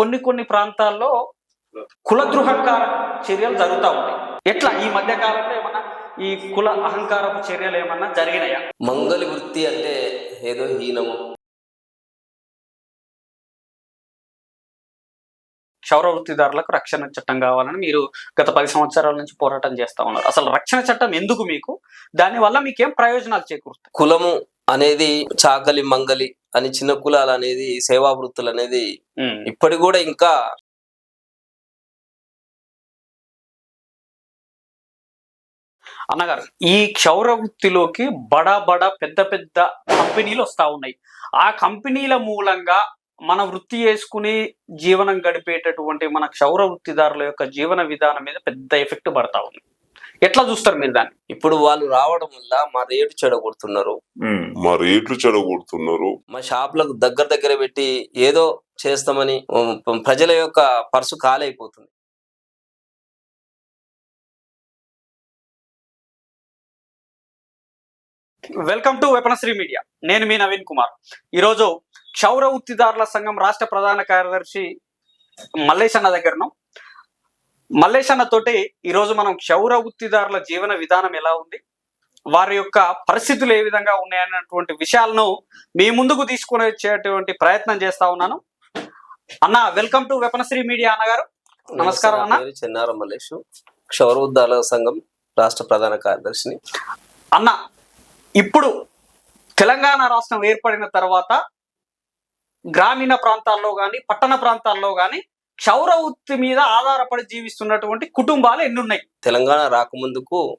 కొన్ని కొన్ని ప్రాంతాల్లో కులద్రోహంకార చర్యలు జరుగుతూ ఉన్నాయి ఎట్లా? ఈ మధ్య కాలంలో ఏమన్నా ఈ కుల అహంకారపు చర్యలు ఏమన్నా జరిగినాయా? మంగలి వృత్తి అంటే ఏదో హీనము. క్షౌర వృత్తిదారులకు రక్షణ చట్టం కావాలని మీరు గత పది సంవత్సరాల నుంచి పోరాటం చేస్తా ఉన్నారు. అసలు రక్షణ చట్టం ఎందుకు మీకు? దానివల్ల మీకేం ప్రయోజనాలు చేకూరుతాయి? కులము అనేది చాకలి మంగలి అని చిన్న కులాలు అనేది సేవా వృత్తులు అనేది ఇప్పటి కూడా ఇంకా అన్నగారు ఈ క్షౌర వృత్తిలోకి బడా బడా పెద్ద పెద్ద కంపెనీలు వస్తా ఉన్నాయి. ఆ కంపెనీల మూలంగా మన వృత్తి చేసుకుని జీవనం గడిపేటటువంటి మన క్షౌర వృత్తిదారుల యొక్క జీవన విధానం మీద పెద్ద ఎఫెక్ట్ పడతా ఉంది. ఎట్లా చూస్తారు మీరు దాన్ని? ఇప్పుడు వాళ్ళు రావడం వల్ల మా రేటు చెడగొడుతున్నారు. మా రేట్లు చెడగొడుతున్నారు. మా షాపులకు దగ్గర దగ్గర పెట్టి ఏదో చేస్తామని ప్రజల యొక్క పర్సు కాలైపోతుంది వెల్కమ్ టు వెపనశ్రీ మీడియా. నేను మీ నవీన్ కుమార్. ఈరోజు క్షౌర వృత్తిదారుల సంఘం రాష్ట్ర ప్రధాన కార్యదర్శి మల్లేశన్న దగ్గరను మల్లేశన్న తోటి ఈరోజు మనం క్షౌర వృత్తిదారుల జీవన విధానం ఎలా ఉంది? వారి యొక్క పరిస్థితులు ఏ విధంగా ఉన్నాయన్నటువంటి విషయాలను మీ ముందుకు తీసుకుని వచ్చేటువంటి ప్రయత్నం చేస్తా ఉన్నాను. అన్న వెల్కమ్ టు వెపనశ్రీ మీడియా అన్నగారు. నమస్కారం అన్న. చెన్నారం మల్లేషు క్షౌర ఉద్దాల సంఘం రాష్ట్ర ప్రధాన కార్యదర్శిని. అన్న ఇప్పుడు తెలంగాణ రాష్ట్రం ఏర్పడిన తర్వాత గ్రామీణ ప్రాంతాల్లో కానీ పట్టణ ప్రాంతాల్లో కానీ క్షౌర వృత్తి మీద ఆధారపడి జీవిస్తున్నటువంటి కుటుంబాలు ఎన్ని ఉన్నాయి తెలంగాణ రాకముందుకు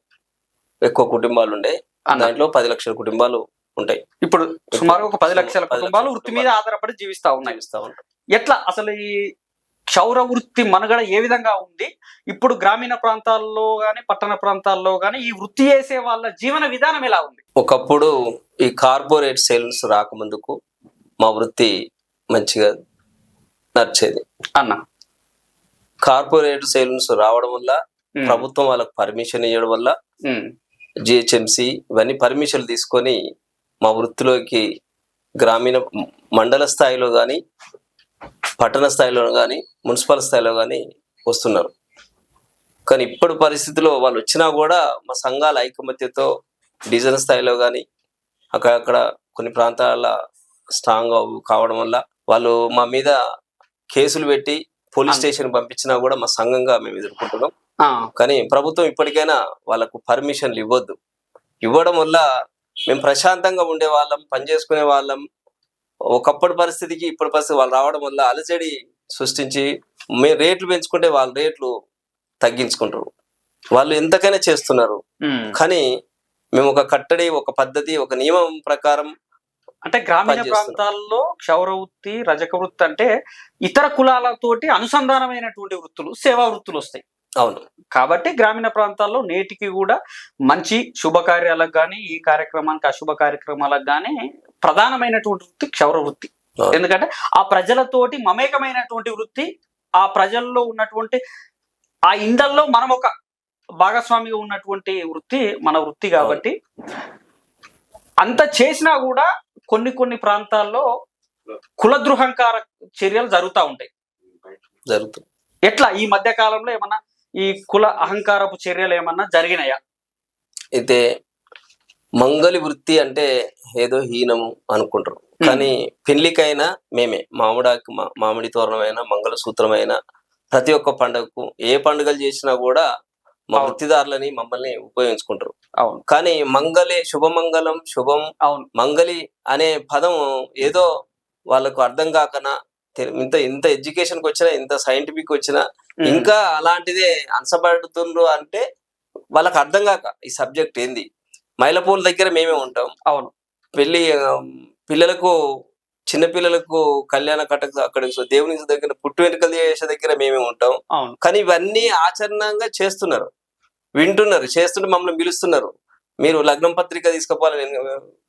ఎక్కువ కుటుంబాలు ఉండే. దాంట్లో పది లక్షల కుటుంబాలు ఉంటాయి. ఇప్పుడు సుమారు ఒక పది లక్షల కుటుంబాలు వృత్తి మీద ఆధారపడి జీవిస్తా ఉన్నాయి. ఎట్లా? అసలు ఈ క్షౌర వృత్తి మనుగడ ఏ విధంగా ఉంది? ఇప్పుడు గ్రామీణ ప్రాంతాల్లో గాని పట్టణ ప్రాంతాల్లో గాని ఈ వృత్తి చేసే వాళ్ళ జీవన విధానం ఎలా ఉంది? ఒకప్పుడు ఈ కార్పొరేట్ సేల్స్ రాకముందుకు మా వృత్తి మంచిగా నడిచేది. అన్న. కార్పొరేట్ సేల్స్ రావడం వల్ల ప్రభుత్వం వాళ్ళకి పర్మిషన్ ఇవ్వడం వల్ల జిహెచ్ఎంసి ఇవన్నీ పర్మిషన్లు తీసుకొని మా వృత్తిలోకి గ్రామీణ మండల స్థాయిలో కానీ పట్టణ స్థాయిలో కానీ మున్సిపల్ స్థాయిలో కానీ వస్తున్నారు. కానీ ఇప్పుడు పరిస్థితిలో వాళ్ళు వచ్చినా కూడా మా సంఘాల ఐకమత్యతో డివిజన్ స్థాయిలో కానీ అక్కడక్కడ కొన్ని ప్రాంతాల స్ట్రాంగ్ కావడం వల్ల వాళ్ళు మా మీద కేసులు పెట్టి పోలీస్ స్టేషన్ పంపించినా కూడా మా సంఘంగా మేము ఎదుర్కొంటున్నాం. కానీ ప్రభుత్వం ఇప్పటికైనా వాళ్ళకు పర్మిషన్లు ఇవ్వద్దు. ఇవ్వడం వల్ల మేము ప్రశాంతంగా ఉండే వాళ్ళం పని చేసుకునే వాళ్ళం. ఒకప్పటి పరిస్థితికి ఇప్పటి పరిస్థితి వాళ్ళు రావడం వల్ల అలజడి సృష్టించి మేము రేట్లు పెంచుకుంటే వాళ్ళ రేట్లు తగ్గించుకుంటారు. వాళ్ళు ఎంతకైనా చేస్తున్నారు. కానీ మేము ఒక కట్టడి ఒక పద్ధతి ఒక నియమం ప్రకారం అంటే గ్రామీణ. ప్రాంతాల్లో క్షౌర వృత్తి రజక వృత్తి అంటే ఇతర కులాలతోటి అనుసంధానమైనటువంటి వృత్తులు సేవా వృత్తులు వస్తాయి అవును కాబట్టి గ్రామీణ ప్రాంతాల్లో నేటికి కూడా మంచి శుభకార్యాలకు కానీ ఈ కార్యక్రమానికి అశుభ కార్యక్రమాలకు కానీ ప్రధానమైనటువంటి వృత్తి క్షౌర వృత్తి. ఎందుకంటే ఆ ప్రజలతోటి మమేకమైనటువంటి వృత్తి ఆ ప్రజల్లో ఉన్నటువంటి ఆ ఇండల్లో మనం ఒక భాగస్వామిగా ఉన్నటువంటి వృత్తి మన వృత్తి కాబట్టి అంత చేసినా కూడా కొన్ని కొన్ని ప్రాంతాల్లో కులద్రోహంకార చర్యలు జరుగుతూ ఉంటాయి. జరుగుతుంది ఎట్లా? ఈ మధ్య కాలంలో ఏమన్నా ఈ కుల అహంకారపు చర్యలు ఏమన్నా జరిగినాయా? అయితే మంగలి వృత్తి అంటే ఏదో హీనము అనుకుంటారు. కానీ పెళ్ళికైనా మేమే మామిడాకి మామిడి తోరణమైన మంగళసూత్రమైన ప్రతి ఒక్క పండుగకు ఏ పండుగలు చేసినా కూడా మా. వృత్తిదారులని మమ్మల్ని ఉపయోగించుకుంటారు. అవును. కానీ మంగళి శుభమంగళం శుభం అవును. మంగళి అనే పదం ఏదో వాళ్ళకు అర్థం కాకనా ఇంత ఇంత ఎడ్యుకేషన్కి వచ్చినా ఇంత సైంటిఫిక్ వచ్చినా. ఇంకా అలాంటిదే అనసబడుతుండ్రు అంటే వాళ్ళకి అర్థం కాక ఈ సబ్జెక్ట్ ఏంది? మైలపూల దగ్గర మేమే ఉంటాం. అవును. పెళ్ళి ఆ, పిల్లలకు చిన్న పిల్లలకు కళ్యాణ కట్టకు అక్కడ దేవుని దగ్గర పుట్టు వెనుకలు చేసే దగ్గర మేమే ఉంటాం. కానీ ఇవన్నీ ఆచరణంగా చేస్తున్నారు. వింటున్నారు చేస్తుంటే మమ్మల్ని పిలుస్తున్నారు. మీరు లగ్నం పత్రిక తీసుకుపోవాలి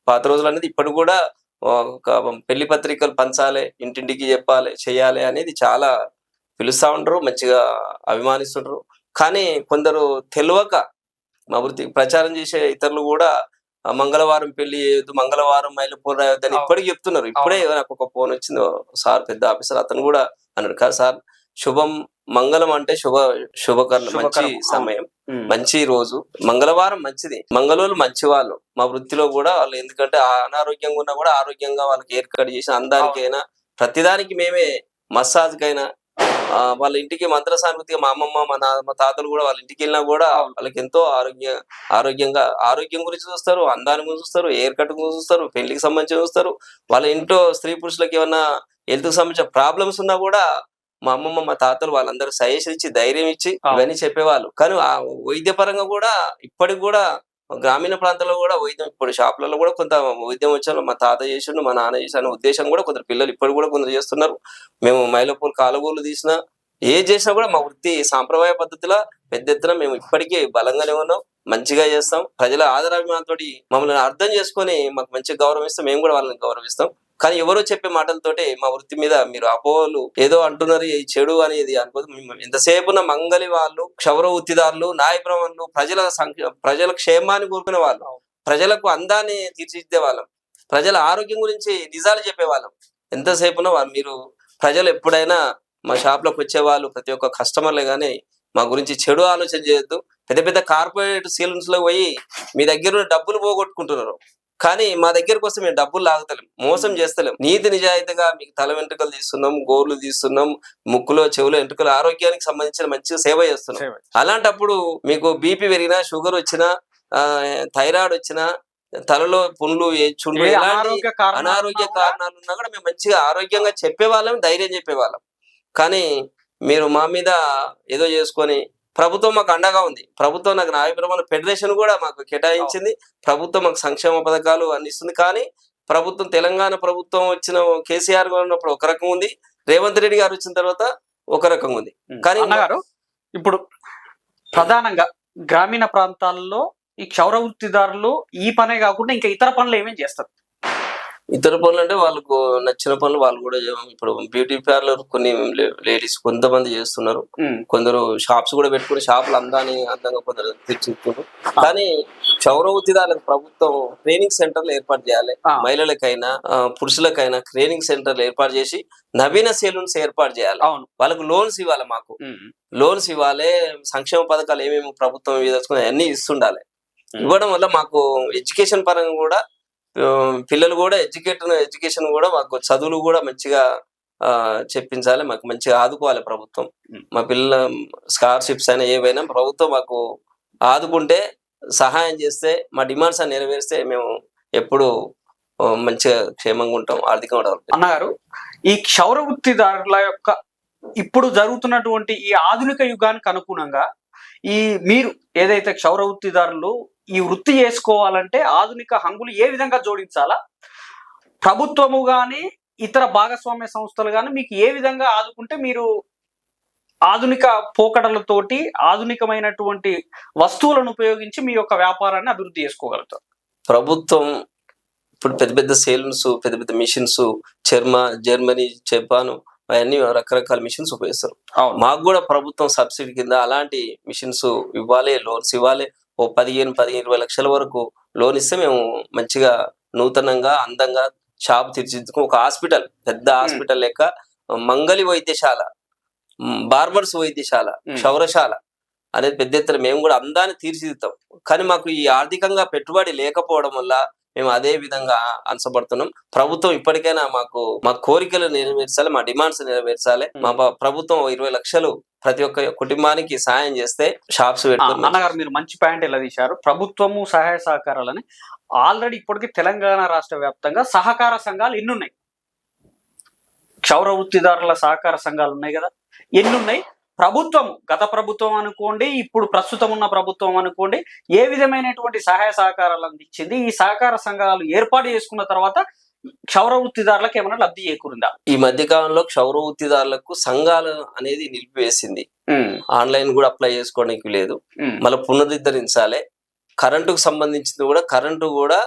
పాత రోజులు అనేది ఇప్పటి కూడా ఒక పెళ్ళి పత్రికలు పంచాలి ఇంటింటికి చెప్పాలి చేయాలి అనేది చాలా పిలుస్తా ఉంటారు మంచిగా అభిమానిస్తుంటారు కానీ కొందరు తెలియక మా వృత్తి ప్రచారం చేసే ఇతరులు కూడా మంగళవారం పెళ్ళి చేయొద్దు మంగళవారం రాయొద్దు అని. ఇప్పటికి చెప్తున్నారు. ఇప్పుడే నాకు ఒక ఫోన్ వచ్చింది సార్ పెద్ద ఆఫీసర్ అతను కూడా అన్నాడు కాదు సార్ శుభం మంగళం అంటే శుభ శుభకరణ మంచి సమయం. మంచి రోజు. మంగళవారం మంచిది. మంగళవాళ్ళు మంచి వాళ్ళు మా వృత్తిలో కూడా వాళ్ళు ఎందుకంటే అనారోగ్యంగా ఉన్నా కూడా ఆరోగ్యంగా వాళ్ళకి ఏర్ కట్ చేసి అందానికైనా ప్రతిదానికి మేమే మసాజ్ కైనా వాళ్ళ ఇంటికి మంత్ర సానుభూతిగా మా అమ్మమ్మ మా నా మా తాతలు కూడా వాళ్ళ ఇంటికి వెళ్ళినా కూడా వాళ్ళకి ఎంతో ఆరోగ్య ఆరోగ్యంగా ఆరోగ్యం గురించి చూస్తారు అందాన్ని గురించి చూస్తారు ఎయిర్ కట్ గురించి చూస్తారు పెళ్ళికి సంబంధించి చూస్తారు. వాళ్ళ ఇంట్లో స్త్రీ పురుషులకు ఏమన్నా హెల్త్ సంబంధించిన ప్రాబ్లమ్స్ ఉన్నా కూడా మా అమ్మమ్మ మా తాతలు వాళ్ళందరూ సజెషన్ ఇచ్చి ధైర్యం ఇచ్చి. ఇవన్నీ చెప్పేవాళ్ళు. కానీ ఆ వైద్యపరంగా కూడా ఇప్పటికి కూడా గ్రామీణ ప్రాంతాల్లో కూడా వైద్యం ఇప్పుడు షాపులలో కూడా కొంత వైద్యం వచ్చాను మా తాత చేసిండు మా నాన్న చేశాను ఉద్దేశం కూడా కొందరు పిల్లలు ఇప్పటికి కూడా కొందరు చేస్తున్నారు. మేము మైలపూర్ కాలుగోలు తీసినా ఏ చేసినా కూడా మా వృత్తి సాంప్రదాయ పద్ధతిలో పెద్ద ఎత్తున మేము ఇప్పటికీ బలంగానే ఉన్నాం మంచిగా చేస్తాం. ప్రజల ఆదరాభిమానంతో మమ్మల్ని అర్థం చేసుకొని మాకు మంచి గౌరవం ఇస్తాం మేము కూడా వాళ్ళని గౌరవిస్తాం. కానీ ఎవరో చెప్పే మాటలతోటి మా వృత్తి మీద మీరు అపోహలు ఏదో అంటున్నారు ఈ చెడు అనేది అనుకోదు. ఎంతసేపు మంగలి వాళ్ళు క్షౌర వృత్తిదారులు నాయ బ్రహ్మణులు ప్రజల ప్రజల క్షేమాన్ని కోరుకునే వాళ్ళు. ప్రజలకు అందాన్ని తీర్చిదిద్దే వాళ్ళం ప్రజల ఆరోగ్యం గురించి నిజాలు చెప్పేవాళ్ళం. ఎంతసేపున మీరు ప్రజలు ఎప్పుడైనా మా షాప్లోకి వచ్చే వాళ్ళు ప్రతి ఒక్క కస్టమర్లే కానీ మా గురించి చెడు ఆలోచన చేయొద్దు. పెద్ద పెద్ద కార్పొరేట్ సీలన్స్లో పోయి మీ దగ్గర ఉన్న డబ్బులు పోగొట్టుకుంటున్నారు. కానీ మా దగ్గరకు వస్తే మేము డబ్బులు లాగుతలేం మోసం చేస్తలేం. నీతి నిజాయితీగా మీకు తల వెంట్రుకలు తీస్తున్నాం గోర్లు తీస్తున్నాం ముక్కులో చెవులో వెంట్రుకలు ఆరోగ్యానికి సంబంధించిన మంచి సేవ చేస్తున్నాం. అలాంటప్పుడు మీకు బీపీ పెరిగినా షుగర్ వచ్చినా ఆ, థైరాయిడ్ వచ్చినా తలలో పుండ్లు ఎలాంటి అనారోగ్య కారణాలు అనారోగ్య ఉన్నా కూడా కారణాలు ఉన్నా కూడా మేము మంచిగా ఆరోగ్యంగా చెప్పేవాళ్ళం ధైర్యం చెప్పేవాళ్ళం. కానీ మీరు మా మీద ఏదో చేసుకొని ప్రభుత్వం మాకు అండగా ఉంది. ప్రభుత్వం నాకు న్యాయపరమైన ఫెడరేషన్ కూడా మాకు కేటాయించింది. ప్రభుత్వం మాకు సంక్షేమ పథకాలు అందిస్తుంది. కానీ ప్రభుత్వం తెలంగాణ ప్రభుత్వం వచ్చిన కేసీఆర్ గారు ఉన్నప్పుడు ఒక రకం ఉంది. రేవంత్ రెడ్డి గారు వచ్చిన తర్వాత ఒక రకం ఉంది. కానీ అన్నగారు ఇప్పుడు ప్రధానంగా గ్రామీణ ప్రాంతాల్లో ఈ క్షౌర వృత్తిదారులు ఈ పనే కాకుండా ఇంకా ఇతర పనులు ఏమేమి చేస్తారు? ఇతర పనులు అంటే వాళ్ళకు నచ్చిన పనులు వాళ్ళు కూడా ఇప్పుడు బ్యూటీ పార్లర్ కొన్ని లేడీస్ కొంతమంది చేస్తున్నారు. కొందరు షాప్స్ కూడా పెట్టుకుని షాపులు అందాన్ని అందంగా కొందరు తెచ్చిస్తున్నారు కానీ క్షౌర ఉద్యోగాలకు ప్రభుత్వం ట్రైనింగ్ సెంటర్లు ఏర్పాటు చేయాలి. మహిళలకైనా పురుషులకైనా ట్రైనింగ్ సెంటర్లు ఏర్పాటు చేసి నవీన సెలూన్స్ ఏర్పాటు చేయాలి. అవును. వాళ్ళకు లోన్స్ ఇవ్వాలి మాకు. లోన్స్ ఇవ్వాలి సంక్షేమ పథకాలు ఏమేమి ప్రభుత్వం అన్ని ఇస్తుండాలి. ఇవ్వడం వల్ల మాకు ఎడ్యుకేషన్ పరంగా కూడా పిల్లలు కూడా ఎడ్యుకేట్ ఎడ్యుకేషన్ కూడా మాకు చదువులు కూడా మంచిగా ఆ, చెప్పించాలి మాకు మంచిగా ఆదుకోవాలి ప్రభుత్వం. మా పిల్లల స్కాలర్షిప్స్ అయినా ఏవైనా ప్రభుత్వం మాకు ఆదుకుంటే సహాయం చేస్తే మా డిమాండ్స్ అన్ని నెరవేరిస్తే మేము ఎప్పుడు మంచిగా క్షేమంగా ఉంటాం ఆర్థికంగా అన్నగారు ఈ క్షౌర వృత్తిదారుల యొక్క ఇప్పుడు జరుగుతున్నటువంటి ఈ ఆధునిక యుగానికి అనుగుణంగా ఈ మీరు ఏదైతే క్షౌర వృత్తిదారులు ఈ వృత్తి చేసుకోవాలంటే ఆధునిక హంగులు ఏ విధంగా జోడించాలా? ప్రభుత్వము గాని ఇతర భాగస్వామ్య సంస్థలు గాని మీకు ఏ విధంగా ఆదుకుంటే మీరు ఆధునిక పోకడలతోటి ఆధునికమైనటువంటి వస్తువులను ఉపయోగించి మీ యొక్క వ్యాపారాన్ని అభివృద్ధి చేసుకోగలుగుతారు. ప్రభుత్వం ఇప్పుడు పెద్ద పెద్ద సేలూన్స్ పెద్ద పెద్ద మిషన్స్ చర్మ జర్మనీ జపాన్ అవన్నీ రకరకాల మిషన్స్ ఉపయోగిస్తారు. మాకు కూడా ప్రభుత్వం సబ్సిడీ కింద అలాంటి మిషన్స్ ఇవ్వాలి లోన్స్ ఇవ్వాలి. ఓ పదిహేను పదిహేను ఇరవై లక్షల వరకు లోన్ ఇస్తే మేము మంచిగా నూతనంగా అందంగా షాప్ తీర్చిదిద్దుకుని ఒక హాస్పిటల్ పెద్ద హాస్పిటల్ లెక్క మంగళి వైద్యశాల బార్బర్స్ వైద్యశాల. క్షౌరశాల అనేది పెద్ద ఎత్తున మేము కూడా అందాన్ని తీర్చిదిద్దాం కానీ మాకు ఈ ఆర్థికంగా పెట్టుబడి లేకపోవడం వల్ల మేము అదే విధంగా అనసపడుతున్నాం ప్రభుత్వం ఇప్పటికైనా మాకు మా కోరికలు నెరవేర్చాలి మా డిమాండ్స్ నెరవేర్చాలి. మా ప్రభుత్వం ఇరవై లక్షలు ప్రతి ఒక్క కుటుంబానికి సాయం చేస్తే షాప్స్ అన్నగారు మీరు మంచి పాయింట్ ఎలా తీశారు. ప్రభుత్వము సహాయ సహకారాలని ఆల్రెడీ ఇప్పటికి తెలంగాణ రాష్ట్ర వ్యాప్తంగా సహకార సంఘాలు ఎన్ని ఉన్నాయి క్షౌర వృత్తిదారుల సహకార సంఘాలు ఉన్నాయి కదా. ఎన్ని ఉన్నాయి ప్రభుత్వం గత ప్రభుత్వం అనుకోండి ఇప్పుడు ప్రస్తుతం ఉన్న ప్రభుత్వం అనుకోండి ఏ విధమైనటువంటి సహాయ సహకారాలు అందించింది? ఈ సహకార సంఘాలు ఏర్పాటు చేసుకున్న తర్వాత క్షౌర వృత్తిదారులకు ఏమైనా లబ్ధి చేకూరిందా? ఈ మధ్య కాలంలో క్షౌర వృత్తిదారులకు సంఘాలు అనేది నిలిపివేసింది. ఆన్లైన్ కూడా అప్లై చేసుకోవడానికి లేదు. మళ్ళీ పునరుద్ధరించాలి. కరెంటుకు సంబంధించింది కూడా కరెంటు కూడా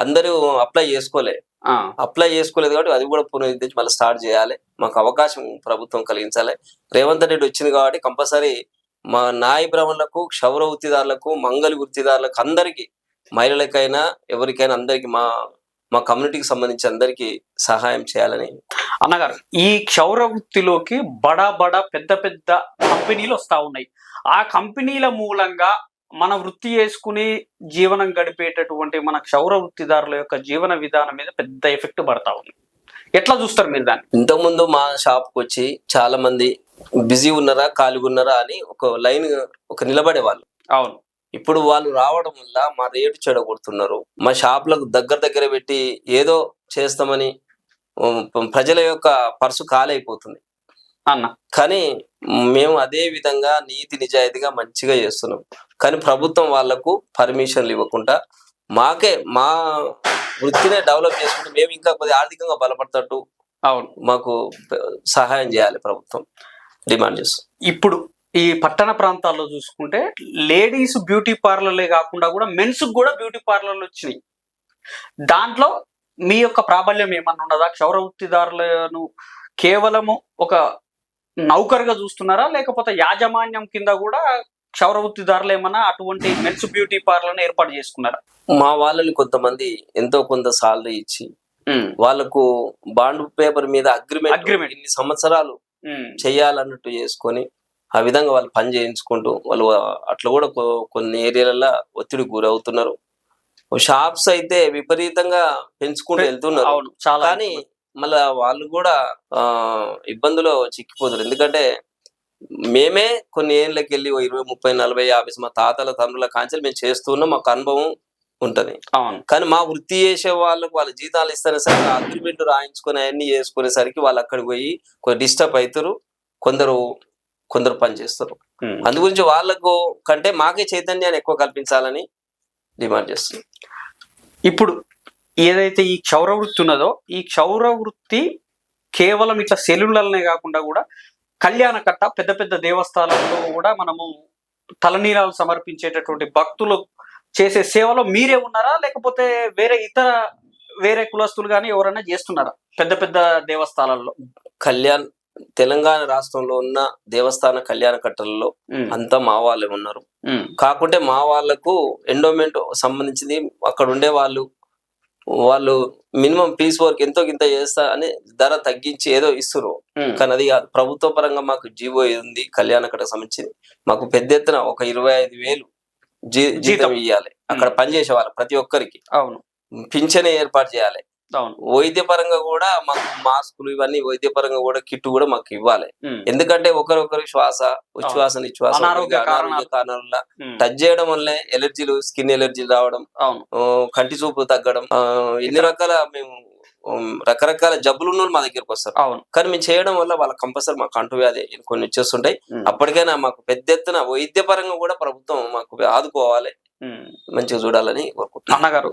అందరూ అప్లై చేసుకోలే. ఆ, అప్లై చేసుకోలేదు కాబట్టి అది కూడా పునరుద్ధరించి మళ్ళీ స్టార్ట్ చేయాలి. మాకు అవకాశం ప్రభుత్వం కలిగించాలి. రేవంత్ రెడ్డి వచ్చింది కాబట్టి కంపల్సరీ మా నాయ బ్రాహ్మణులకు క్షౌర వృత్తిదారులకు మంగళి వృత్తిదారులకు అందరికీ మహిళలకైనా ఎవరికైనా అందరికీ మా మా కమ్యూనిటీకి సంబంధించి అందరికీ సహాయం చేయాలని. అన్నగారు ఈ క్షౌర వృత్తిలోకి బడా బడా పెద్ద పెద్ద కంపెనీలు వస్తా ఉన్నాయి. ఆ కంపెనీల మూలంగా మన వృత్తి చేసుకుని జీవనం గడిపేటటువంటి మన క్షౌర వృత్తిదారుల యొక్క జీవన విధానం మీద పెద్ద ఎఫెక్ట్ పడతా ఉంది. ఎట్లా చూస్తారు మీరు దాన్ని? ఇంతకుముందు మా షాప్కి వచ్చి చాలా మంది బిజీ ఉన్నారా ఖాళీగా ఉన్నారా అని ఒక లైన్ ఒక నిలబడేవాళ్ళు. అవును. ఇప్పుడు వాళ్ళు రావడం వల్ల మా రేటు చెడగొడుతున్నారు. మా షాపులకు దగ్గర దగ్గర పెట్టి ఏదో చేస్తామని ప్రజల యొక్క పర్సు ఖాళీ అన్న. కానీ మేము అదే విధంగా నీతి నిజాయితీగా మంచిగా చేస్తున్నాం. కానీ ప్రభుత్వం వాళ్ళకు పర్మిషన్లు ఇవ్వకుండా మాకే మా వృత్తినే డెవలప్ చేసుకుంటే మేము ఇంకా కొద్దిగా ఆర్థికంగా బలపడతట్టు అవును. మాకు సహాయం చేయాలి ప్రభుత్వం. డిమాండ్ చేస్తాం ఇప్పుడు ఈ పట్టణ ప్రాంతాల్లో చూసుకుంటే లేడీస్ బ్యూటీ పార్లర్లే కాకుండా కూడా మెన్స్ కూడా బ్యూటీ పార్లర్లు వచ్చినాయి. దాంట్లో మీ యొక్క ప్రాబల్యం ఏమన్నా ఉన్నదా? క్షౌర వృత్తిదారులను కేవలము ఒక నౌకరుగా చూస్తున్నారా? లేకపోతే యాజమాన్యం కింద కూడా క్షౌర వృత్తిదారులు ఏమన్నా అటువంటి మెన్స్ బ్యూటీ పార్లర్ని ఏర్పాటు చేసుకున్నారా? మా వాళ్ళని కొంతమంది ఎంతో కొంత సాలరీ ఇచ్చి వాళ్ళకు బాండ్ పేపర్ మీద అగ్రిమెంట్ Agreement. ఇన్ని సంవత్సరాలు చేయాలన్నట్టు చేసుకొని ఆ విధంగా వాళ్ళు పని చేయించుకుంటూ వాళ్ళు అట్లా కూడా కొన్ని ఏరియాలలో ఒత్తిడి గురవుతున్నారు. షాప్స్ అయితే విపరీతంగా పెంచుకుంటూ వెళ్తున్నారు. కానీ మళ్ళా వాళ్ళు కూడా ఆ ఇబ్బందులో చిక్కిపోతారు. ఎందుకంటే మేమే కొన్ని ఏళ్ళకి వెళ్ళి ఇరవై ముప్పై నలభై యాభై మా తాతల తండ్రుల కాంచెలు మేము చేస్తున్నాం మాకు అనుభవం ఉంటది. అవును. కానీ మా వృత్తి చేసే వాళ్ళకు వాళ్ళ జీతాలు ఇస్తానే సరికి అగ్రిమెంట్ రాయించుకొని అవన్నీ చేసుకునేసరికి వాళ్ళు అక్కడికి పోయి కొంచెం డిస్టర్బ్ అవుతారు. కొందరు కొందరు పని చేస్తారు. అందు గురించి వాళ్ళకు కంటే మాకే చైతన్యాన్ని ఎక్కువ కల్పించాలని డిమాండ్ చేస్తుంది ఇప్పుడు ఏదైతే ఈ క్షౌర వృత్తి ఉన్నదో ఈ క్షౌర వృత్తి కేవలం ఇట్లా సెల్యులనే కాకుండా కూడా కళ్యాణకట్ట పెద్ద పెద్ద దేవస్థానాల్లో కూడా మనము తలనీలాలు సమర్పించేటటువంటి భక్తులు చేసే సేవలో మీరే ఉన్నారా? లేకపోతే వేరే ఇతర వేరే కులస్తులు కానీ ఎవరైనా చేస్తున్నారా పెద్ద పెద్ద దేవస్థానాల్లో? కళ్యాణ్ తెలంగాణ రాష్ట్రంలో ఉన్న దేవస్థాన కళ్యాణ కట్టలలో అంతా మా వాళ్ళే ఉన్నారు. కాకుంటే మా వాళ్ళకు ఎండోమెంట్ సంబంధించింది అక్కడ ఉండే వాళ్ళు వాళ్ళు మినిమం పీస్ వర్క్ ఎంతో గింత చేస్తా అని ధర తగ్గించి ఏదో ఇస్తున్నారు కానీ అది కాదు. ప్రభుత్వ పరంగా మాకు జీవో ఉంది? కళ్యాణ కట్టకు సంబంధించింది. మాకు పెద్ద ఎత్తున ఒక ఇరవై ఐదు వేలు జీ- జీతం జీతం. ఇవ్వాలి అక్కడ పనిచేసే వాళ్ళు ప్రతి ఒక్కరికి. అవును. పింఛన్ ఏర్పాటు చేయాలి. అవును. వైద్య పరంగా కూడా మాకు మాస్కులు ఇవన్నీ వైద్య పరంగా కూడా కిట్ కూడా మాకు ఇవ్వాలి. ఎందుకంటే ఒకరొకరి శ్వాస ఉచ్ఛ్వాస నిశ్వాస అనారోగ్య కారణాల. టచ్ చేయడం వల్లే ఎలర్జీలు స్కిన్ ఎలర్జీలు రావడం కంటి చూపు తగ్గడం ఎన్ని రకాల మేము రకరకాల జబ్బులు ఉన్న మా దగ్గరికి వస్తారు. అవును. కానీ మేము చేయడం వల్ల వాళ్ళ కంపల్సరీ మాకు అంటు వ్యాధి కొన్ని వచ్చేస్తుంటాయి. అప్పటికైనా మాకు పెద్ద ఎత్తున వైద్య పరంగా కూడా ప్రభుత్వం మాకు ఆదుకోవాలి. మంచిగా చూడాలని కోరుకుంటున్నాం. అన్నగారు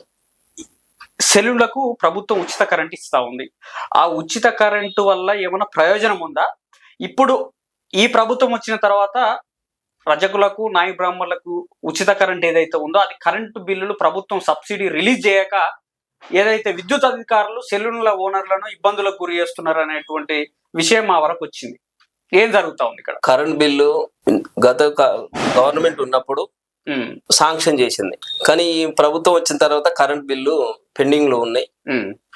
సెల్లులకు ప్రభుత్వం ఉచిత కరెంట్ ఇస్తా ఉంది. ఆ ఉచిత కరెంటు వల్ల ఏమైనా ప్రయోజనం ఉందా? ఇప్పుడు ఈ ప్రభుత్వం వచ్చిన తర్వాత రజకులకు నాయ బ్రాహ్మణులకు ఉచిత కరెంట్ ఏదైతే ఉందో అది కరెంటు బిల్లులు ప్రభుత్వం సబ్సిడీ రిలీజ్ చేయక ఏదైతే విద్యుత్ అధికారులు సెల్లుల ఓనర్లను ఇబ్బందులకు గురి చేస్తున్నారు అనేటువంటి విషయం మా వరకు వచ్చింది. ఏం జరుగుతా ఉంది ఇక్కడ? కరెంట్ బిల్లు గత గవర్నమెంట్ ఉన్నప్పుడు శాంక్షన్ చేసింది. కానీ ప్రభుత్వం వచ్చిన తర్వాత కరెంట్ బిల్లు పెండింగ్లో ఉన్నాయి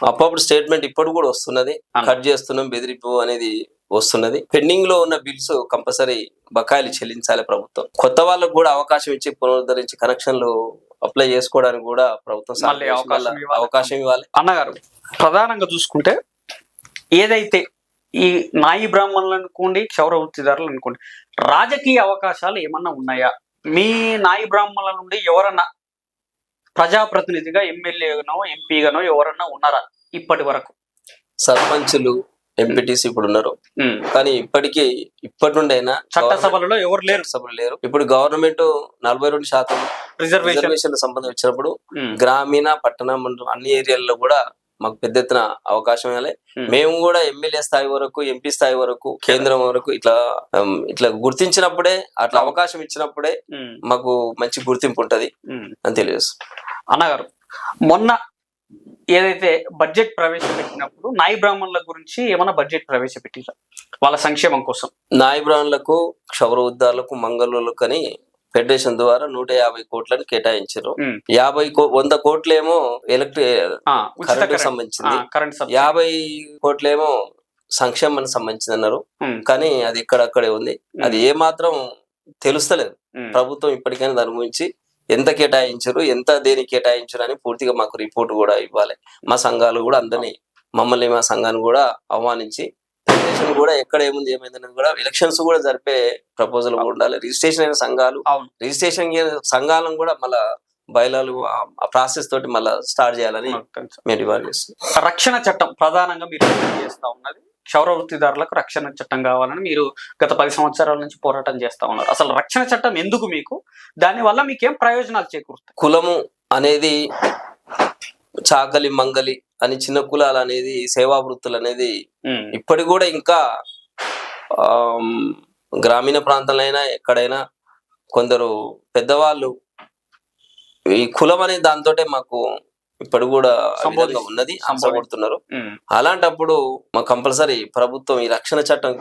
అప్పుడప్పుడు స్టేట్మెంట్ ఇప్పుడు కూడా వస్తున్నది. కట్ చేస్తున్నాం బెదిరింపు అనేది వస్తున్నది. పెండింగ్లో ఉన్న బిల్స్ కంపల్సరీ బకాయిలు చెల్లించాలి ప్రభుత్వం. కొత్త వాళ్ళకు కూడా అవకాశం ఇచ్చి పునరుద్ధరించి కనెక్షన్లు అప్లై చేసుకోవడానికి కూడా ప్రభుత్వం. అవకాశం ఇవ్వాలి. అన్నగారు ప్రధానంగా చూసుకుంటే ఏదైతే ఈ నాయి బ్రాహ్మణులు అనుకోండి క్షౌర వృత్తిదారులు అనుకోండి రాజకీయ అవకాశాలు ఏమన్నా ఉన్నాయా? మీ నాయి బ్రాహ్మణుల నుండి ఎవరన్నా ప్రజాప్రతినిధిగా ఎమ్మెల్యేగానో ఎంపీగానో ఎవరన్నా ఉన్నారా ఇప్పటి వరకు? సర్పంచులు ఎంపీటీసీ ఇప్పుడు ఉన్నారు. కానీ ఇప్పటికీ ఇప్పటి నుండి అయినా చట్టసభలలో ఎవరు లేరు. సభలు లేరు. ఇప్పుడు గవర్నమెంట్ నలభై రెండు శాతం రిజర్వేషన్ సంబంధం వచ్చినప్పుడు గ్రామీణ పట్టణ మండలం అన్ని ఏరియాల్లో కూడా మాకు పెద్ద ఎత్తున అవకాశం ఇవ్వాలి. మేము కూడా ఎమ్మెల్యే స్థాయి వరకు ఎంపీ స్థాయి వరకు కేంద్రం వరకు ఇట్లా ఇట్లా గుర్తించినప్పుడే అట్లా అవకాశం ఇచ్చినప్పుడే మాకు మంచి గుర్తింపు ఉంటది. అని తెలియజేస్తుంది అన్నగారు మొన్న ఏదైతే బడ్జెట్ ప్రవేశపెట్టినప్పుడు నాయి బ్రాహ్మణుల గురించి ఏమైనా బడ్జెట్ ప్రవేశపెట్టిందా వాళ్ళ సంక్షేమం కోసం. నాయ బ్రాహ్మణులకు క్షౌర ఉద్దారులకు మంగళులకు అని ఫెడరేషన్ ద్వారా నూట యాభై కోట్లను కేటాయించారు. యాభై వంద కోట్లేమో ఎలక్ట్రిక్. సంబంధించింది. యాభై కోట్లేమో సంక్షేమానికి సంబంధించింది అన్నారు కానీ అది ఇక్కడక్కడే ఉంది. అది ఏ మాత్రం తెలుస్తలేదు ప్రభుత్వం ఇప్పటికైనా దాని గురించి ఎంత కేటాయించారు ఎంత దేనికి కేటాయించారు అని పూర్తిగా మాకు రిపోర్ట్ కూడా ఇవ్వాలి. మా సంఘాలు కూడా అందరినీ మమ్మల్ని మా సంఘాన్ని కూడా ఆహ్వానించి ఫెడరేషన్ కూడా ఎక్కడ ఏముంది ఏమైందనేది కూడా ఎలక్షన్స్ కూడా జరిపే ప్రపోజల్ ఉండాలి. రిజిస్ట్రేషన్ అయిన సంఘాలు రిజిస్ట్రేషన్ అయిన సంఘాలను కూడా మళ్ళా బయలాలు ఆ ప్రాసెస్ తోటి మళ్ళా స్టార్ట్ చేయాలని. మేము డిమాండ్ చేస్తున్నాం. రక్షణ చట్టం ప్రధానంగా మీరు చేస్తా ఉన్నది క్షౌర వృత్తిదారులకు రక్షణ చట్టం కావాలని మీరు గత పది సంవత్సరాల నుంచి పోరాటం చేస్తా ఉన్నారు. అసలు రక్షణ చట్టం ఎందుకు మీకు? దాని వల్ల మీకేం ప్రయోజనాలు చేకూరుతాయి? కులము అనేది చాకలి మంగలి అని చిన్న కులాలు అనేది సేవా వృత్తులు అనేది ఉమ్, ఇప్పటికి కూడా ఇంకా గ్రామీణ ప్రాంతాలైనా ఎక్కడైనా కొందరు పెద్దవాళ్ళు ఈ కులం అనే దాంతోటే మాకు ఇప్పుడు కూడా విధంగా ఉన్నది అంశపడుతున్నారు అలాంటప్పుడు మా కంపల్సరీ ప్రభుత్వం ఈ రక్షణ చట్టం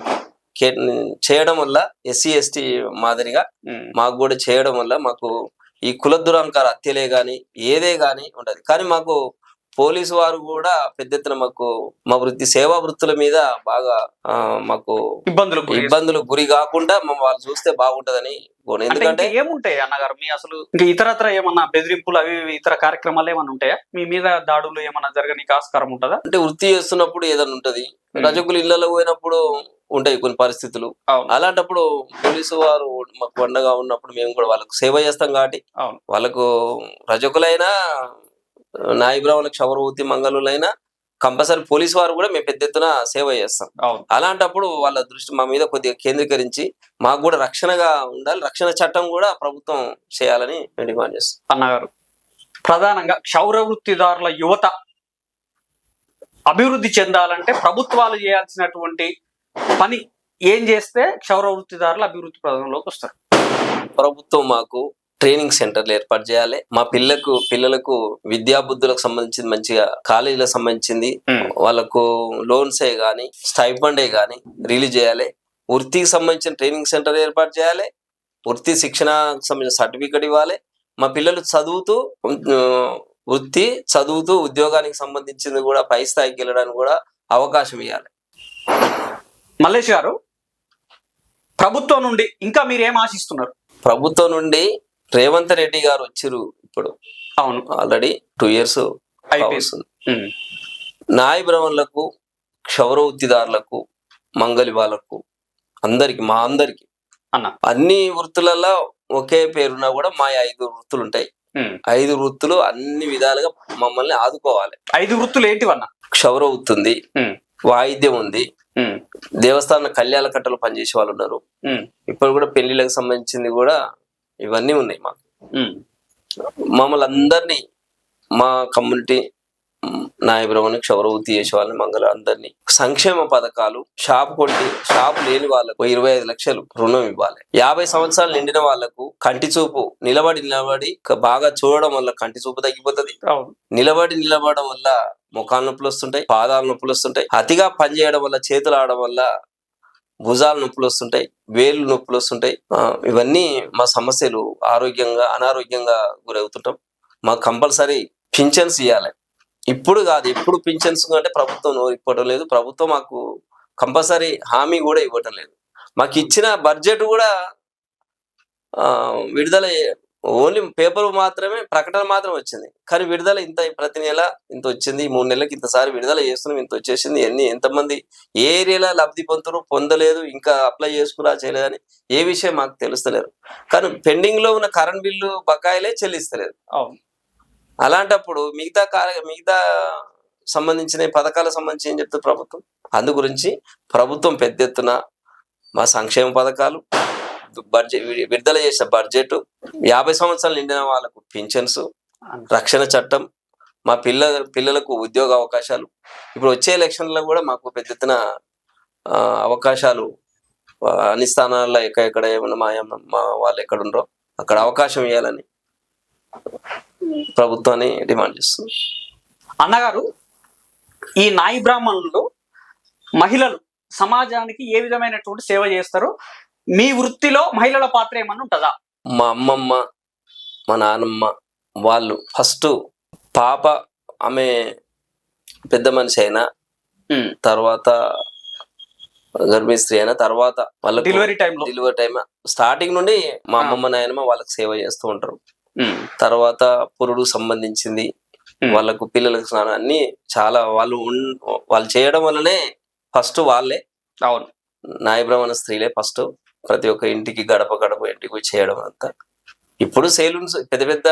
చేయడం వల్ల ఎస్సీ ఎస్టీ మాదిరిగా మాకు కూడా చేయడం వల్ల మాకు ఈ కుల దురాంకార హత్యలే గాని ఏదే గాని ఉండదు కానీ మాకు పోలీసు వారు కూడా పెద్ద ఎత్తున మాకు మా వృత్తి సేవా వృత్తుల మీద బాగా ఆ, మాకు ఇబ్బందులు. ఇబ్బందులు గురి కాకుండా వాళ్ళు చూస్తే బాగుంటదని కోను. ఎందుకంటే ఏముంటాయి అన్నగారు? మీ అసలు ఇంకా ఇతరత్ర ఏమన్నా బెదిరింపులు అవి ఇతర కార్యక్రమాలు ఏమన్నా ఉంటాయా? మీ మీద దాడులు ఏమన్నా జరగనీకి ఆస్కారం ఉంటుందా? అంటే వృత్తి చేస్తున్నప్పుడు ఏదైనా ఉంటది. రజకులు ఇళ్ళలో పోయినప్పుడు ఉంటాయి కొన్ని పరిస్థితులు. అవును. అలాంటప్పుడు పోలీసు వారు మాకు అండగా ఉన్నప్పుడు మేము కూడా వాళ్ళకు సేవ చేస్తాం కాబట్టి వాళ్ళకు రజకులైనా నాయి బ్రాహ్మణ క్షవరవృత్తి మంగళులైనా కంపల్సరీ పోలీస్ వారు కూడా మేము పెద్ద ఎత్తున సేవ చేస్తాం. అవును. అలాంటప్పుడు వాళ్ళ దృష్టి మా మీద కొద్దిగా కేంద్రీకరించి మాకు కూడా రక్షణగా ఉండాలి రక్షణ చట్టం కూడా ప్రభుత్వం చేయాలని మేము డిమాండ్ చేస్తాం. అన్నగారు ప్రధానంగా క్షౌర వృత్తిదారుల యువత అభివృద్ధి చెందాలంటే ప్రభుత్వాలు చేయాల్సినటువంటి పని ఏం చేస్తే క్షౌర వృత్తిదారులు అభివృద్ధి ప్రధానంలోకి వస్తారు? ప్రభుత్వం మాకు ట్రైనింగ్ సెంటర్లు ఏర్పాటు చేయాలి. మా పిల్లకు పిల్లలకు విద్యా బుద్ధులకు సంబంధించింది మంచిగా కాలేజీలకు సంబంధించింది వాళ్ళకు లోన్సే గాని స్టైఫండే గాని రిలీజ్ చేయాలి. వృత్తికి సంబంధించిన ట్రైనింగ్ సెంటర్ ఏర్పాటు చేయాలి. వృత్తి శిక్షణకు సంబంధించిన సర్టిఫికెట్ ఇవ్వాలి. మా పిల్లలు చదువుతూ వృత్తి చదువుతూ ఉద్యోగానికి సంబంధించింది కూడా పై స్థాయికి వెళ్ళడానికి కూడా అవకాశం ఇవ్వాలి. మల్లేష్ గారు ప్రభుత్వం నుండి ఇంకా మీరు ఏం ఆశిస్తున్నారు? ప్రభుత్వం నుండి రేవంత్ రెడ్డి గారు వచ్చిరు ఇప్పుడు. అవును. ఆల్రెడీ టూ ఇయర్స్ ఉమ్, నాయ బ్రహ్మణులకు క్షౌర వృత్తిదారులకు మంగలి వాళ్ళకు అందరికి మా అందరికి అన్న. అన్ని వృత్తులలో ఒకే పేరున్నా కూడా మా ఐదు వృత్తులు ఉంటాయి. ఐదు వృత్తులు అన్ని విధాలుగా మమ్మల్ని ఆదుకోవాలి. ఐదు వృత్తులు ఏంటివన్న? క్షౌర వృత్తి ఉంది ఉమ్, వాయిద్యం ఉంది. దేవస్థాన కళ్యాణ కట్టలు పనిచేసే వాళ్ళు ఉన్నారు. ఇప్పుడు కూడా పెళ్ళిళ్ళకి సంబంధించింది కూడా ఇవన్నీ ఉన్నాయి మాకు. మమ్మల్ని అందరినీ మా కమ్యూనిటీ నాయబ్రహ్మణి క్షౌరవృత్తి చేసే వాళ్ళని మంగళ అందరినీ సంక్షేమ పథకాలు షాప్ కొట్టి షాప్ లేని వాళ్ళకు ఇరవై ఐదు లక్షలు రుణం ఇవ్వాలి. యాభై సంవత్సరాలు నిండిన వాళ్ళకు కంటి చూపు నిలబడి నిలబడి బాగా చూడడం వల్ల కంటి చూపు తగ్గిపోతుంది. నిలబడి నిలబడడం వల్ల ముఖాల నొప్పులు వస్తుంటాయి పాదాల నొప్పులు వస్తుంటాయి అతిగా పనిచేయడం వల్ల చేతులు ఆడడం వల్ల భుజాల నొప్పులు వస్తుంటాయి వేలు నొప్పులు వస్తుంటాయి. ఇవన్నీ మా సమస్యలు ఆరోగ్యంగా అనారోగ్యంగా గురవుతుంటాం. మాకు కంపల్సరీ పింఛన్స్ ఇవ్వాలి ఇప్పుడు కాదు ఎప్పుడు పింఛన్స్ అంటే ప్రభుత్వం నోరు ఇవ్వటం లేదు. ప్రభుత్వం మాకు కంపల్సరీ హామీ కూడా ఇవ్వటం లేదు. మాకు ఇచ్చిన బడ్జెట్ కూడా విడుదల ఓన్లీ పేపర్ మాత్రమే ప్రకటన మాత్రం వచ్చింది. కానీ విడుదల ఇంత ప్రతి నెల ఇంత వచ్చింది. మూడు నెలలకి ఇంతసారి విడుదల చేస్తున్నాం ఇంత వచ్చేసింది. ఎన్ని ఎంతమంది ఏ ఏరియాలో లబ్ధి పొందుతారు పొందలేదు. ఇంకా అప్లై చేసుకురా చేయలేదని ఏ విషయం మాకు తెలుస్తలేదు. కానీ పెండింగ్లో ఉన్న కరెంట్ బిల్లు బకాయిలే చెల్లిస్తలేదు. అవును. అలాంటప్పుడు మిగతా కార్య మిగతా సంబంధించిన పథకాలకు సంబంధించి ఏం చెప్తుంది ప్రభుత్వం? అందు గురించి ప్రభుత్వం పెద్ద ఎత్తున మా సంక్షేమ పథకాలు బడ్జెట్ విడుదల చేసిన బడ్జెట్ యాభై సంవత్సరాలు నిండిన వాళ్ళకు పింఛన్స్ రక్షణ చట్టం మా పిల్ల పిల్లలకు ఉద్యోగ అవకాశాలు. ఇప్పుడు వచ్చే ఎలక్షన్లో కూడా మాకు పెద్ద ఎత్తున ఆ, అవకాశాలు అన్ని స్థానాల్లో ఎక్కడెక్కడ ఏమన్నా మా మా వాళ్ళు ఎక్కడ ఉండరో అక్కడ అవకాశం ఇవ్వాలని ప్రభుత్వాన్ని డిమాండ్ చేస్తుంది అన్నగారు ఈ నాయి బ్రాహ్మణులు మహిళలు సమాజానికి ఏ విధమైనటువంటి సేవ చేస్తారు మీ వృత్తిలో మహిళల పాత్ర ఏమన్నా ఉంటుందా మా అమ్మమ్మ మా నాన్నమ్మ వాళ్ళు ఫస్ట్ పాప ఆమె పెద్ద మనిషి అయినా. తర్వాత గర్భిణీ స్త్రీ అయినా తర్వాత వాళ్ళకి డెలివరీ టైంలో డెలివరీ టైం స్టార్టింగ్ నుండి మా. అమ్మమ్మ నాయనమ్మ వాళ్ళకి సేవ చేస్తూ ఉంటారు. తర్వాత పురుడు సంబంధించింది. వాళ్ళకు పిల్లలకు స్నానం అన్ని చాలా వాళ్ళు వాళ్ళు చేయడం వల్లనే ఫస్ట్ వాళ్ళే అవును. నాయబ్రహ్మణ స్త్రీలే ఫస్ట్ ప్రతి ఒక్క ఇంటికి గడప గడప ఇంటికి చేయడం అంతా. ఇప్పుడు సెలూన్స్ పెద్ద పెద్ద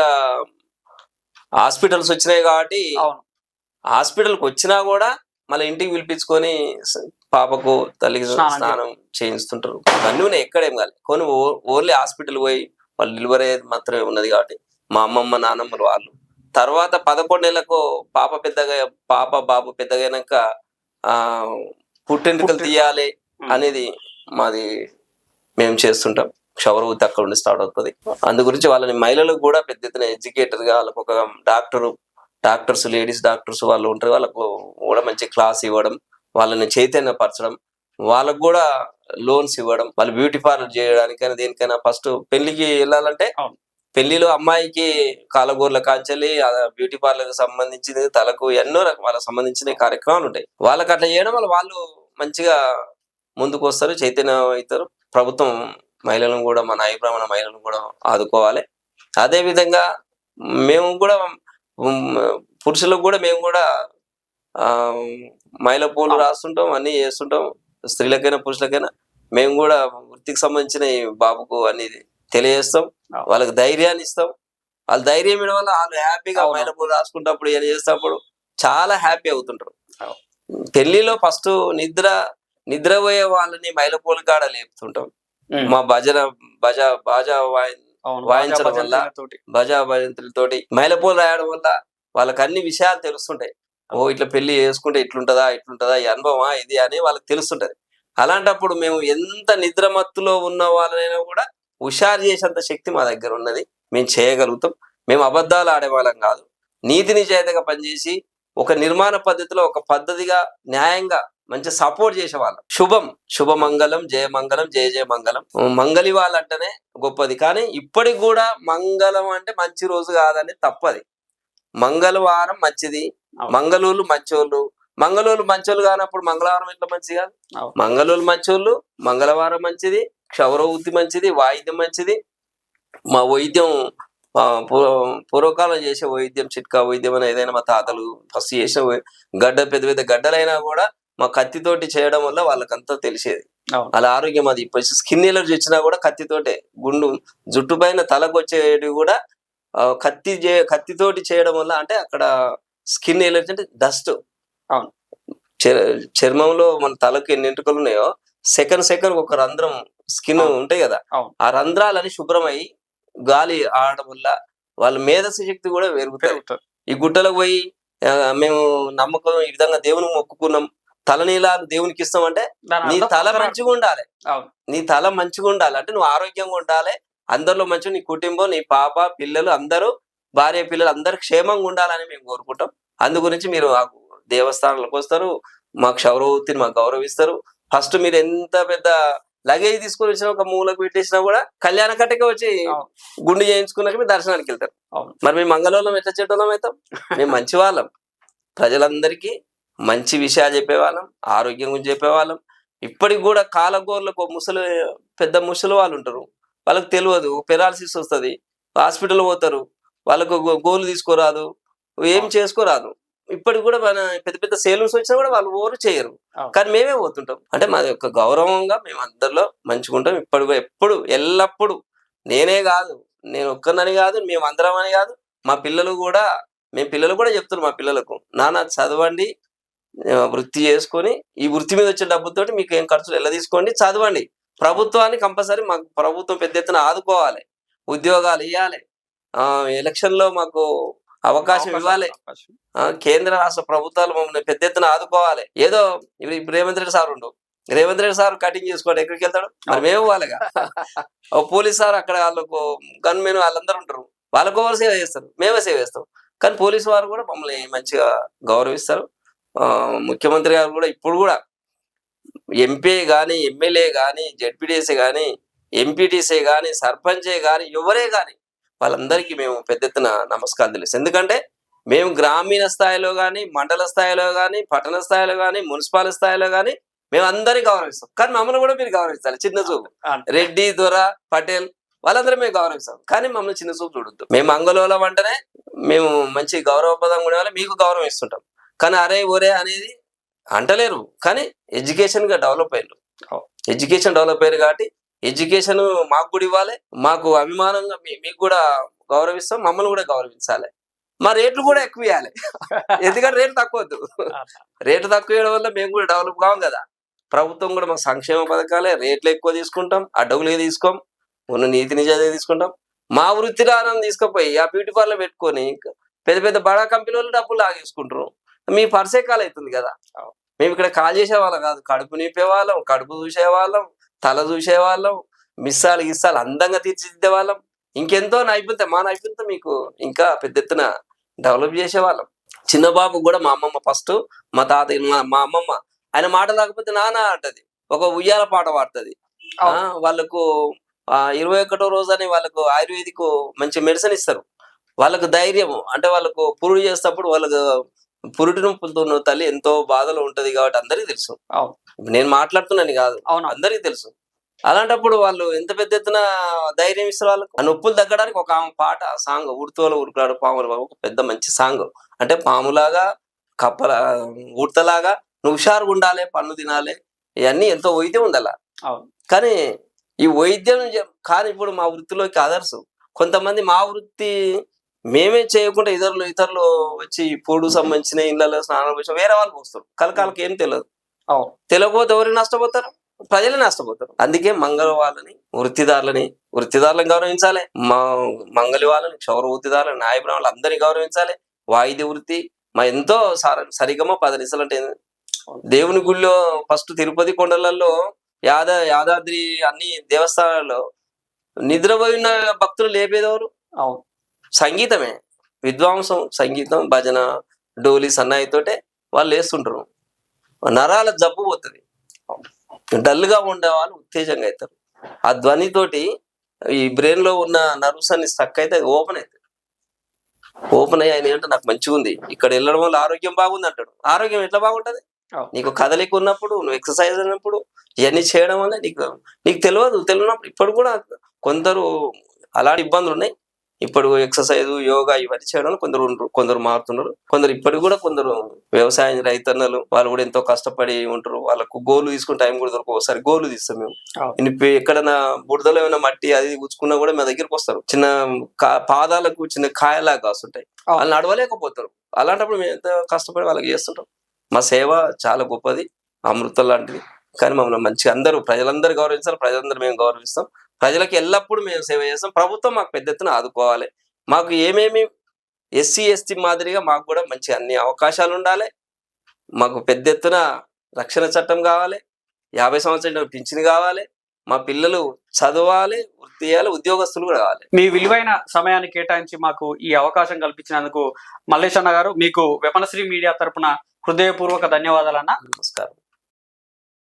హాస్పిటల్స్ వచ్చినాయి కాబట్టి అవును. హాస్పిటల్కి వచ్చినా కూడా మళ్ళీ ఇంటికి పిలిపించుకొని పాపకు తల్లికి స్నానం చేయిస్తుంటారు. అన్నీ ఉన్నాయి ఎక్కడేం కాదు. కొన్ని ఓన్లీ హాస్పిటల్ పోయి వాళ్ళు డెలివరీ అయ్యేది మాత్రమే ఉన్నది కాబట్టి మా అమ్మమ్మ నాన్నమ్మలు వాళ్ళు తర్వాత పదకొండు నెలలకు పాప పెద్దగా పాప బాబు పెద్దగా అయినాక ఆ పుట్టెంటుకలు. తీయాలి. అనేది మాది మేము చేస్తుంటాం షవర్ ఊతి అక్కడ నుండి స్టార్ట్ అవుతుంది అందు గురించి వాళ్ళని మహిళలకు కూడా పెద్ద ఎత్తున ఎడ్యుకేటర్గా వాళ్ళకు ఒక డాక్టర్ డాక్టర్స్ లేడీస్ డాక్టర్స్ వాళ్ళు ఉంటారు వాళ్ళకు కూడా మంచి క్లాస్ ఇవ్వడం వాళ్ళని చైతన్యపరచడం వాళ్ళకు కూడా లోన్స్ ఇవ్వడం వాళ్ళు బ్యూటీ పార్లర్ చేయడానికైనా దేనికైనా ఫస్ట్ పెళ్ళికి వెళ్ళాలంటే. పెళ్ళిలో అమ్మాయికి కాలగూరల కాంచెలి బ్యూటీ పార్లర్కి సంబంధించింది తలకు ఎన్నో వాళ్ళకి సంబంధించిన కార్యక్రమాలు ఉంటాయి. వాళ్ళకి అట్లా చేయడం వల్ల వాళ్ళు మంచిగా ముందుకు వస్తారు చైతన్యం అవుతారు ప్రభుత్వం మహిళలను కూడా మన అభిప్రాయమైన మహిళలను కూడా ఆదుకోవాలి. అదే విధంగా మేము కూడా పురుషులకు కూడా మేము కూడా ఆ మహిళ పూలు రాస్తుంటాం అన్ని చేస్తుంటాం. స్త్రీలకైనా పురుషులకైనా మేము కూడా వృత్తికి సంబంధించిన ఈ బాబుకు అన్ని తెలియజేస్తాం. వాళ్ళకి ధైర్యాన్ని ఇస్తాం వాళ్ళ ధైర్యం ఇవ్వడం వల్ల వాళ్ళు హ్యాపీగా అవును. మహిళ పూలు రాసుకుంటప్పుడు ఏం చేసినప్పుడు చాలా హ్యాపీ అవుతుంటారు. పెళ్ళిలో ఫస్ట్ నిద్ర నిద్రపోయే వాళ్ళని మైల పూల కాడ లేపుతుంటాం. మా భజన భజ బాజా వాయించడం వల్ల భజా భజంతులతోటి మైలపూలు రాయడం వల్ల వాళ్ళకి అన్ని విషయాలు తెలుస్తుంటాయి ఓ ఇట్లా పెళ్ళి చేసుకుంటే ఇట్లుంటదా ఇట్లుంటదా ఈ అనుభవమా ఇది అని వాళ్ళకి తెలుస్తుంటది. అలాంటప్పుడు మేము ఎంత నిద్రమత్తులో ఉన్న వాళ్ళనైనా కూడా హుషారు చేసేంత శక్తి మా దగ్గర ఉన్నది. మేము చేయగలుగుతాం. మేము అబద్ధాలు ఆడేవాళ్ళం కాదు. నీతి నిజాయితీగా పనిచేసి ఒక నిర్మాణ పద్ధతిలో ఒక పద్ధతిగా న్యాయంగా మంచి సపోర్ట్ చేసేవాళ్ళం. శుభం శుభమంగళం జయమంగళం జయ జయ మంగళం. మంగళి వాళ్ళంటేనే గొప్పది. కానీ ఇప్పటికి కూడా మంగళం అంటే మంచి రోజు కాదని తప్పది. మంగళవారం మంచిది. మంగళూరు మంచోళ్ళు. మంగళూరు మంచోళ్ళు కానప్పుడు మంగళవారం ఎట్లా మంచిది కాదు. మంగళూరు మంచోళ్ళు మంగళవారం మంచిది క్షౌరవృత్తి మంచిది వాయిద్యం మంచిది. మా వైద్యం పూర్వకాలం చేసే వైద్యం చిట్కా వైద్యం అని ఏదైనా మా తాతలు ఫస్ట్ చేసిన గడ్డ పెద్ద పెద్ద గడ్డలైనా కూడా మా కత్తితోటి చేయడం వల్ల వాళ్ళకంతా తెలిసేది. వాళ్ళ ఆరోగ్యం అది. ఇప్పుడు స్కిన్ ఎలర్జీ వచ్చినా కూడా కత్తితోటే గుండు జుట్టు పైన తలకు వచ్చేవి కూడా కత్తి చే కత్తితోటి చేయడం వల్ల అంటే అక్కడ స్కిన్ ఎలర్జీ అంటే డస్ట్. అవును. చర్మంలో మన తలకు ఎన్ని ఎంట్రుకలు ఉన్నాయో సెకండ్ సెకండ్ ఒక రంధ్రం స్కిన్. ఉంటాయి కదా. ఆ రంధ్రాలని శుభ్రమై గాలి ఆడడం వల్ల వాళ్ళ మేధస్సు శక్తి కూడా పెరుగుతాయి. పెరుగుతుంది ఈ గుట్టలకు పోయి మేము నమ్మకం ఈ విధంగా దేవుని మొక్కుకున్నాం. తలనీలాలు దేవునికి ఇస్తామంటే నీ తల మంచిగా ఉండాలి. నీ తల మంచిగా ఉండాలి. అంటే నువ్వు ఆరోగ్యంగా ఉండాలి. అందరిలో మంచిగా నీ కుటుంబం నీ పాప పిల్లలు అందరూ భార్య పిల్లలు అందరు క్షేమంగా ఉండాలని మేము కోరుకుంటాం. అందు గురించి మీరు మాకు దేవస్థానాలకు వస్తారు మాకు క్షౌరవృత్తిని మాకు గౌరవిస్తారు. ఫస్ట్ మీరు ఎంత పెద్ద లగేజ్ తీసుకొని వచ్చిన ఒక మూలకు పెట్టేసినా కూడా కళ్యాణ కట్టకే వచ్చి. గుండు చేయించుకున్నాక మీరు దర్శనానికి వెళ్తారు. మరి మేము మంగళవారం ఎట్లా చెడ్డోళ్ళం అవుతాం మేము మంచి వాళ్ళం. ప్రజలందరికీ మంచి విషయాలు చెప్పేవాళ్ళం ఆరోగ్యం గురించి చెప్పేవాళ్ళం. ఇప్పటికి కూడా కాలగోర్లకు ముసలి పెద్ద ముసలి వాళ్ళు ఉంటారు. వాళ్ళకి తెలియదు పెరాలసిస్ వస్తుంది. హాస్పిటల్ పోతారు. వాళ్ళకు గోలు తీసుకోరాదు. ఏం చేసుకోరాదు. ఇప్పటికి కూడా మన పెద్ద పెద్ద సేలూన్స్ వచ్చినా కూడా వాళ్ళు ఓరు చేయరు. కానీ మేమే పోతుంటాం. అంటే మాది ఒక గౌరవంగా మేము అందరిలో మంచుకుంటాం ఇప్పటి కూడా ఎప్పుడు ఎల్లప్పుడు నేనే కాదు నేను ఒక్కనని కాదు మేము అందరం అని కాదు. మా పిల్లలు కూడా మేము పిల్లలు కూడా చెప్తున్నారు మా పిల్లలకు నాన్న చదవండి వృత్తి చేసుకొని ఈ వృత్తి మీద వచ్చే డబ్బుతోటి మీకు ఏం ఖర్చులు? ఎలా తీసుకోండి? చదవండి. ప్రభుత్వాన్ని కంపల్సరీ మాకు ప్రభుత్వం పెద్ద ఎత్తున ఆదుకోవాలి. ఉద్యోగాలు ఇవ్వాలి ఎలక్షన్లో మాకు అవకాశం ఇవ్వాలి. కేంద్ర రాష్ట్ర ప్రభుత్వాలు మమ్మల్ని పెద్ద ఎత్తున ఆదుకోవాలి. ఏదో ఇప్పుడు ఇప్పుడు రేవంత్ రెడ్డి సార్ ఉండు. రేవంత్ రెడ్డి సార్ కటింగ్ చేసుకోండి ఎక్కడికి వెళ్తాడు? మరి మేము వాళ్ళగా పోలీస్ సార్ అక్కడ వాళ్ళకు గన్ మెన్ వాళ్ళందరూ ఉంటారు. వాళ్ళకు ఎవరు సేవ చేస్తారు. మేమే సేవ చేస్తాం. కానీ పోలీసు వారు కూడా మమ్మల్ని మంచిగా గౌరవిస్తారు. ఆ, ముఖ్యమంత్రి గారు కూడా ఇప్పుడు కూడా ఎంపీ కానీ ఎమ్మెల్యే కానీ జడ్పీటీసీ కానీ ఎంపీటీసీ కానీ సర్పంచే కానీ ఎవరే కానీ వాళ్ళందరికీ మేము పెద్ద ఎత్తున నమస్కారం తెలుసు. ఎందుకంటే మేము గ్రామీణ స్థాయిలో కానీ మండల స్థాయిలో కానీ పట్టణ స్థాయిలో కానీ మున్సిపల్ స్థాయిలో కానీ మేము అందరినీ గౌరవిస్తాం. కానీ మమ్మల్ని కూడా మీరు గౌరవించాలి చిన్న చూపు. రెడ్డి దొర పటేల్ వాళ్ళందరూ మేము గౌరవిస్తాం. కానీ మమ్మల్ని చిన్న చూపు చూడొద్దు. మేము మంగళవారం అంటేనే మేము మంచి గౌరవపదం కూడా ఇవ్వాలి, మీకు గౌరవం ఇస్తుంటాం. కానీ అరే ఒరే అనేది అంటలేరు. కానీ ఎడ్యుకేషన్గా డెవలప్ అయ్యారు. ఎడ్యుకేషన్ డెవలప్ అయ్యారు కాబట్టి ఎడ్యుకేషన్ మాకు కూడా ఇవ్వాలి. మాకు అభిమానంగా మీకు కూడా గౌరవిస్తాం. మమ్మల్ని కూడా గౌరవించాలి. మా రేట్లు కూడా ఎక్కువ ఇవ్వాలి. ఎందుకంటే రేట్లు తక్కువ రేట్లు తక్కువ ఇవ్వడం వల్ల మేము కూడా డెవలప్ కావం కదా. ప్రభుత్వం కూడా మా సంక్షేమ పథకాలే రేట్లు ఎక్కువ తీసుకుంటాం. అడ్డగులుగా తీసుకోం. ఉన్న నీతి నిజాయితీ తీసుకుంటాం. మా వృత్తిలో ఆనందం తీసుకుపోయి ఆ బ్యూటీ పార్లర్ పెట్టుకొని పెద్ద పెద్ద బడా కంపెనీ వాళ్ళు డబ్బులు లాగేసుకుంటారు. మీ పర్సే కాల్ అవుతుంది కదా. మేము ఇక్కడ కాల్ చేసే వాళ్ళం కాదు. కడుపు నింపే వాళ్ళం కడుపు చూసే వాళ్ళం తల చూసే వాళ్ళం మిస్సాలు గిస్సాలు అందంగా తీర్చిదిద్దే వాళ్ళం ఇంకెంతో నైపుణ్యత మా నైపుణ్యత మీకు ఇంకా పెద్ద ఎత్తున డెవలప్ చేసే వాళ్ళం చిన్న బాబు కూడా మా అమ్మమ్మ ఫస్ట్ మా తాత మా అమ్మమ్మ. ఆయన మాట లేకపోతే నాన్న అంటది. ఒక ఉయ్యాల పాట పాడుతుంది. ఆ, వాళ్ళకు ఇరవై ఒకటో రోజు అని వాళ్ళకు ఆయుర్వేదిక్ మంచి మెడిసిన్ ఇస్తారు. వాళ్ళకు ధైర్యం అంటే వాళ్ళకు పురుడు చేసేటప్పుడు వాళ్ళకు పురుటి నొప్పులతో ఉన్న తల్లి ఎంతో బాధలో ఉంటది కాబట్టి అందరికీ తెలుసు. అవును. నేను మాట్లాడుతున్నాను కాదు. అవును అందరికీ తెలుసు. అలాంటప్పుడు వాళ్ళు ఎంత పెద్ద ఎత్తున ధైర్యం ఇస్తారు వాళ్ళకు? ఆ నొప్పులు తగ్గడానికి ఒక ఆమె పాట సాంగ్ ఉడతలో ఉరుకులాడు పాములు ఒక పెద్ద మంచి సాంగ్. అంటే పాములాగా కప్పలా ఉడతలాగా నువ్వు హుషారుగా ఉండాలి పన్ను తినాలి ఇవన్నీ ఎంతో వైద్యం ఉంది అలా కానీ ఈ వైద్యం కానీ ఇప్పుడు మా వృత్తిలోకి అదర్స్ కొంతమంది మా వృత్తి మేమే చేయకుండా ఇతరులు ఇతరులు వచ్చి పొడు సంబంధించిన ఇళ్ళలో స్నానం వేరే వాళ్ళు పోస్తారు. కలకాలకి ఏం తెలియదు. తెలియకపోతే ఎవరు నష్టపోతారు? ప్రజలే నష్టపోతారు. అందుకే మంగళ వాళ్ళని వృత్తిదారులని వృత్తిదారులను గౌరవించాలి. మా మంగళి వాళ్ళని క్షౌర వృత్తిదారులని న్యాయబ్రాహ్మణులు అందరినీ గౌరవించాలి. వాయిద్య వృత్తి మా ఎంతో సార- సరిగమ పదనిసలు అంటే దేవుని గుళ్ళో ఫస్ట్ తిరుపతి కొండలలో యాద యాదాద్రి అన్ని దేవస్థానాల్లో నిద్రపోయిన భక్తులు లేపేదెవరు అవును. సంగీతమే. విద్వాంసం సంగీతం భజన డోలి సన్నాయితోటే వాళ్ళు వేస్తుంటారు. నరాల జబ్బు పోతుంది. డల్గా ఉండే వాళ్ళు ఉత్తేజంగా అవుతారు. ఆ ధ్వనితోటి ఈ బ్రెయిన్లో ఉన్న నర్వ్స్ అన్ని స్టక్ అయితే అది ఓపెన్ అవుతుంది ఓపెన్ అయ్యి ఆయన ఏంటో నాకు మంచిగా ఉంది. ఇక్కడ వెళ్ళడం వల్ల ఆరోగ్యం బాగుంది అంటాడు. ఆరోగ్యం ఎట్లా బాగుంటది. నీకు కదలిక ఉన్నప్పుడు నువ్వు ఎక్సర్సైజ్ అయినప్పుడు ఇవన్నీ చేయడం వల్ల నీకు నీకు తెలియదు. తెలియనప్పుడు ఇప్పుడు కూడా కొందరు అలాంటి ఇబ్బందులు ఉన్నాయి. ఇప్పుడు ఎక్సర్సైజ్ యోగా ఇవన్నీ చేయడం వల్ల కొందరు కొందరు మారుతున్నారు. కొందరు ఇప్పటికి కూడా కొందరు వ్యవసాయ రైతన్నలు వాళ్ళు కూడా ఎంతో కష్టపడి ఉంటారు వాళ్ళకు గోలు తీసుకుని టైం కూడా దొరకవు. ఒకసారి గోలు తీస్తాం మేము. ఎక్కడైనా బుడదలో ఏమైనా మట్టి అది గుచ్చుకున్నా కూడా మా దగ్గరికి వస్తారు. చిన్న కా- పాదాలకు చిన్న కాయలాగా కాస్తుంటాయి. వాళ్ళు నడవలేకపోతారు. అలాంటప్పుడు మేము ఎంత కష్టపడి వాళ్ళకి చేస్తుంటాం. మా సేవ చాలా గొప్పది. అమృతం లాంటిది. కానీ మమ్మల్ని మంచిగా అందరూ ప్రజలందరూ గౌరవించాలి. ప్రజలందరూ మేము గౌరవిస్తాం. ప్రజలకు ఎల్లప్పుడూ మేము సేవ చేస్తాం. ప్రభుత్వం మాకు పెద్ద ఎత్తున ఆదుకోవాలి. మాకు ఏమేమి ఎస్సీ ఎస్టీ మాదిరిగా మాకు కూడా మంచి అన్ని అవకాశాలు ఉండాలి. మాకు పెద్ద ఎత్తున రక్షణ చట్టం కావాలి. యాభై సంవత్సరాల పింఛన్ కావాలి. మా పిల్లలు చదవాలి వృత్తి చేయాలి ఉద్యోగస్తులు కూడా కావాలి. మీ విలువైన సమయాన్ని కేటాయించి మాకు ఈ అవకాశం కల్పించినందుకు మల్లేష్ అన్న గారు మీకు వెపనశ్రీ మీడియా తరపున హృదయపూర్వక ధన్యవాదాలన్న నమస్కారం.